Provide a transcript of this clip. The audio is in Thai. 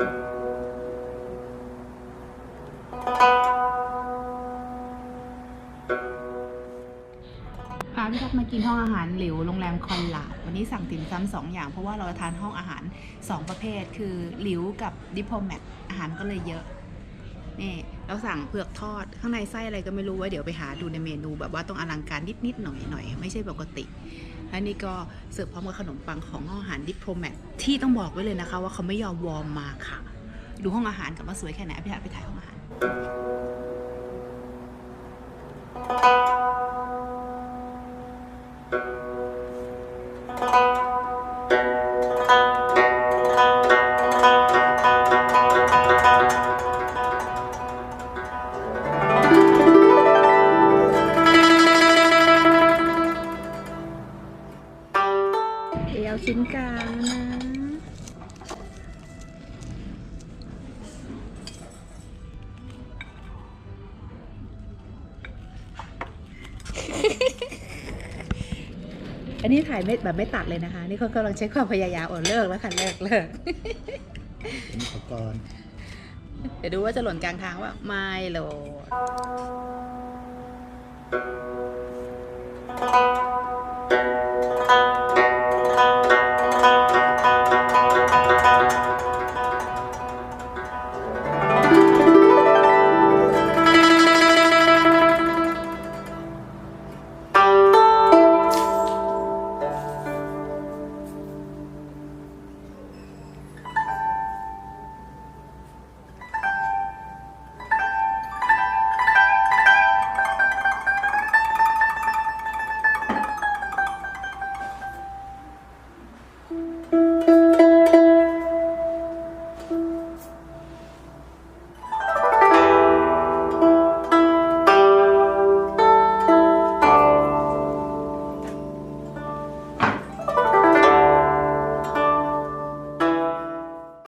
พาพี่ทัพมากินห้องอาหารหลิวโรงแรมคอนหลาดวันนี้สั่งติ่มซำสองอย่างเพราะว่าเราจะทานห้องอาหารสองประเภทคือหลิวกับดิพอแมทอาหารก็เลยเยอะ นี่เราสั่งเผือกทอดข้างในไส้อะไรก็ไม่รู้ว่าเดี๋ยวไปหาดูในเมนูแบบว่าต้องอลังการนิดๆหน่อยๆไม่ใช่ปกติและนี่ก็เสิร์ฟพร้อมกับขนมปังของห้องอาหารดิปโรแมทที่ต้องบอกไว้เลยนะคะ ว่าเขาไม่ยอมวอร์มมาค่ะ ดูห้องอาหารกับว่าสวยแค่ไหนพี่ทักไปถ่ายห้องอาหาร เดี๋ยวชิ้นกลางนะ อันนี้ถ่ายไม่แบบไม่ตัดเลยนะคะ นี่เขากำลังใช้ความพยายามโอ้เลิกแล้วค่ะเลิกเลิกเป็นอุปกรณ์เดี๋ยวดูว่าจะหล่นกลางทางว่าไม่โหลด